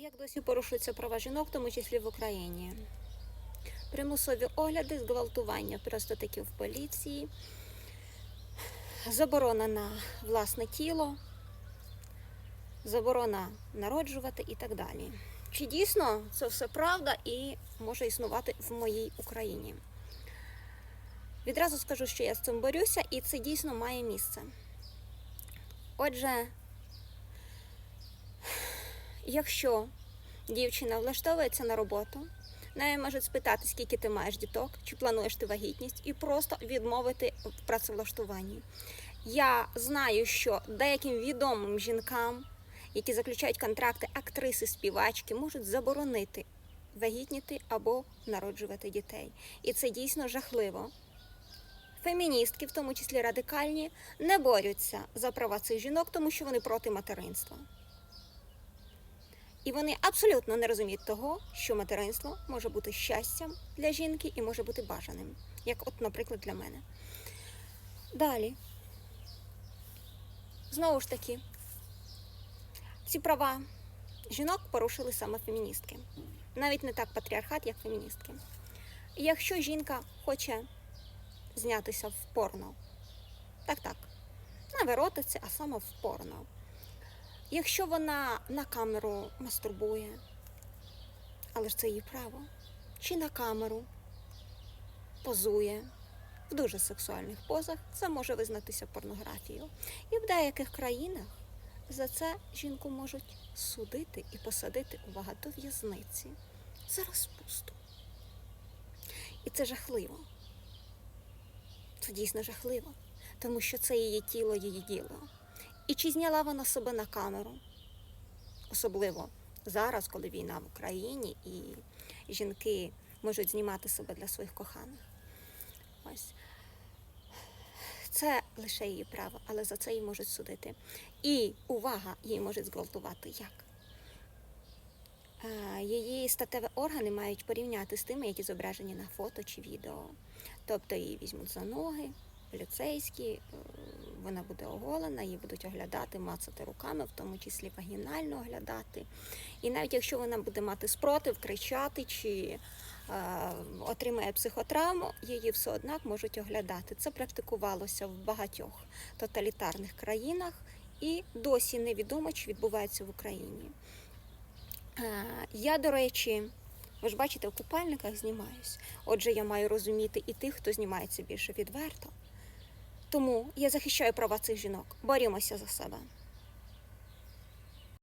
Як досі порушуються права жінок, в тому числі в Україні? Примусові огляди, зґвалтування просто таки в поліції, заборона на власне тіло, заборона народжувати і так далі. Чи дійсно це все правда і може існувати в моїй Україні? Відразу скажу, що я з цим борюся, і це дійсно має місце. Отже, якщо дівчина влаштовується на роботу, нею можуть спитати, скільки ти маєш діток, чи плануєш ти вагітність, і просто відмовити в працевлаштуванні. Я знаю, що деяким відомим жінкам, які заключають контракти актриси, співачки, можуть заборонити вагітніти або народжувати дітей. І це дійсно жахливо. Феміністки, в тому числі радикальні, не борються за права цих жінок, тому що вони проти материнства. І вони абсолютно не розуміють того, що материнство може бути щастям для жінки і може бути бажаним, як, от, наприклад, для мене. Далі. Знову ж таки, ці права жінок порушили саме феміністки. Навіть не так патріархат, як феміністки. Якщо жінка хоче знятися в порно, так так, не в а саме в порно. Якщо вона на камеру мастурбує, але ж це її право, чи на камеру позує в дуже сексуальних позах, це може визнатися порнографією. І в деяких країнах за це жінку можуть судити і посадити у багатов'язниці за розпусту. І це жахливо. Це дійсно жахливо, тому що це її тіло, її діло. І чи зняла вона себе на камеру? Особливо зараз, коли війна в Україні і жінки можуть знімати себе для своїх коханих. Ось. Це лише її право, але за це її можуть судити. І увага, її можуть зґвалтувати як? Е, Її статеві органи мають порівняти з тими, які зображені на фото чи відео. Тобто її візьмуть за ноги, поліцейські, е, вона буде оголена, її будуть оглядати, мацати руками, в тому числі вагінально оглядати. І навіть якщо вона буде мати спротив, кричати чи е, отримає психотравму, її все однак можуть оглядати. Це практикувалося в багатьох тоталітарних країнах і досі невідомо, чи відбувається в Україні. Е, Я, до речі, ви ж бачите, в купальниках знімаюсь. Отже, я маю розуміти і тих, хто знімається більше відверто. Тому я захищаю права цих жінок. Борімося за себе.